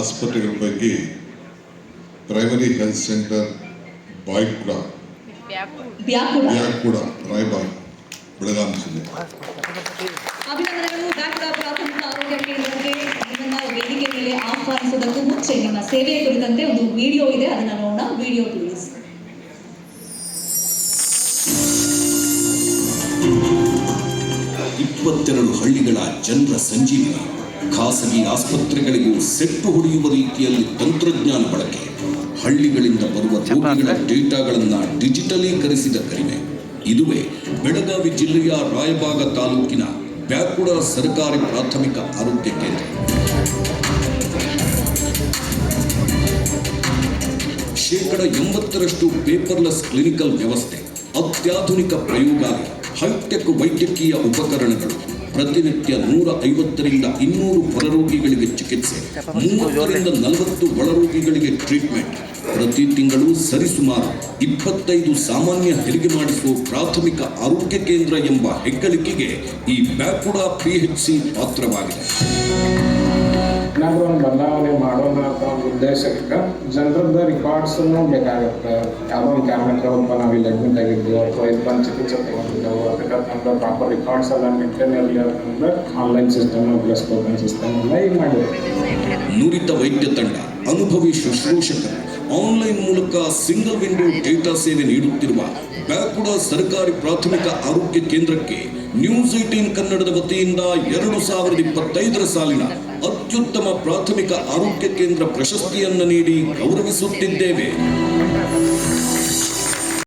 ಆಸ್ಪತ್ರೆಗಳ ಬಗ್ಗೆ primary health centre Baikuda. Byakuda Raybag Belagavi ಜಿಲ್ಲೆ. ಅಭಿನಂದನೆಗಳು ಬ್ಯಾಕುಡ ಪ್ರಾಥಮಿಕ ಆರೋಗ್ಯ ಕೇಂದ್ರಕ್ಕೆ ನಿಮ್ಮನ್ನ ವೇದಿಕೆ ಮೇಲೆ ಆಹ್ವಾನಿಸೋದಕ್ಕೂ ಮುಂಚೆ ನಿಮ್ಮ ಸೇವೆಯ ಕುರಿತಂತೆ ಒಂದು ವಿಡಿಯೋ ಇದೆ ಅದನ್ನ ನೋಡೋಣ. ವಿಡಿಯೋ ಪ್ಲೀಸ್ ಇಪ್ಪತ್ತೆರಡು ಹಳ್ಳಿಗಳ ಜನರ ಸಂಜೀವನ. ಖಾಸಗಿ ಆಸ್ಪತ್ರೆಗಳಿಗೂ ಸೆಟ್ಟು ಹೊಡೆಯುವ ರೀತಿಯಲ್ಲಿ ತಂತ್ರಜ್ಞಾನ ಬಳಕೆ. ಹಳ್ಳಿಗಳಿಂದ ಬರುವ ರೋಗಿಗಳ ಡೇಟಾಗಳನ್ನ ಡಿಜಿಟಲೀಕರಿಸಿದ ಕಡಿಮೆ. ಇದುವೇ ಬೆಳಗಾವಿ ಜಿಲ್ಲೆಯ ರಾಯಬಾಗ ತಾಲೂಕಿನ ಬ್ಯಾಕುಡ ಸರ್ಕಾರಿ ಪ್ರಾಥಮಿಕ ಆರೋಗ್ಯ ಕೇಂದ್ರ. ಶೇಕಡ ಎಂಬತ್ತರಷ್ಟು ಪೇಪರ್ಲೆಸ್ ಕ್ಲಿನಿಕಲ್ ವ್ಯವಸ್ಥೆ. ಅತ್ಯಾಧುನಿಕ ಪ್ರಯೋಗಾಲಯ. ಹೈಟೆಕ್ ವೈದ್ಯಕೀಯ ಉಪಕರಣಗಳು ಪ್ರತಿನಿತ್ಯ ನೂರ ಐವತ್ತರಿಂದ ಇನ್ನೂರು ಹೊರರೋಗಿಗಳಿಗೆ ಚಿಕಿತ್ಸೆ, ಮೂವತ್ತರಿಂದ ನಲವತ್ತು ಒಳರೋಗಿಗಳಿಗೆ ಟ್ರೀಟ್ಮೆಂಟ್. ಪ್ರತಿ ತಿಂಗಳು ಸರಿಸುಮಾರು ಇಪ್ಪತ್ತೈದು ಸಾಮಾನ್ಯ ಹೆರಿಗೆ ಮಾಡಿಸುವ ಪ್ರಾಥಮಿಕ ಆರೋಗ್ಯ ಕೇಂದ್ರ ಎಂಬ ಹೆಗ್ಗಳಿಕೆಗೆ ಈ ಬ್ಯಾಕುಡ ಪಿಎಚ್ಸಿ ಪಾತ್ರವಾಗಿದೆ. ಏನಾದರೂ ಒಂದು ಬದಲಾವಣೆ ಮಾಡೋಣ ಅಂತ ಒಂದು ಉದ್ದೇಶಕ್ಕೆ ಜನರದ್ದು ರೆಕಾರ್ಡ್ಸನ್ನು ಬೇಕಾಗುತ್ತೆ. ಯಾವುದೋ ಒಂದು ಕಾರಣಕ್ಕೆ ಒಬ್ಬ ನಾವು ಇಲ್ಲಿ ಅಡ್ಮಿಟ್ ಆಗಿದ್ದೀವಿ ಅಥವಾ ಇದು ಬಂದು ಚಿಕಿತ್ಸೆ ತಗೊಂಡಿದ್ದೆವು, ಅದಕ್ಕೆ ಪ್ರಾಪರ್ ರೆಕಾರ್ಡ್ಸ್ ಎಲ್ಲ ಮೇಂಟೈನ್ ಇರಲಿ ಅಂತಂದ್ರೆ ಆನ್ಲೈನ್ ಸಿಸ್ಟಮ್ ಪ್ಲಸ್ ಸಿಸ್ಟಮ್ ಎಲ್ಲ ಈಗ ಮಾಡಿದೆ ನುರಿತ ವೈದ್ಯ ತಂಡ, ಅನುಭವಿ ಶುಶ್ರೂಷಕರು. ಆನ್ಲೈನ್ ಮೂಲಕ ಸಿಂಗಲ್ ವಿಂಡೋ ಡೇಟಾ ಸೇವೆ ನೀಡುತ್ತಿರುವ ಬ್ಯಾಕುಡ ಸರ್ಕಾರಿ ಪ್ರಾಥಮಿಕ ಆರೋಗ್ಯ ಕೇಂದ್ರಕ್ಕೆ ನ್ಯೂಸ್ ಏಟೀನ್ ಕನ್ನಡದ ವತಿಯಿಂದ ಎರಡು ಸಾವಿರದ ಇಪ್ಪತ್ತೈದರ ಸಾಲಿನ ಅತ್ಯುತ್ತಮ ಪ್ರಾಥಮಿಕ ಆರೋಗ್ಯ ಕೇಂದ್ರ ಪ್ರಶಸ್ತಿಯನ್ನು ನೀಡಿ ಗೌರವಿಸುತ್ತಿದ್ದೇವೆ.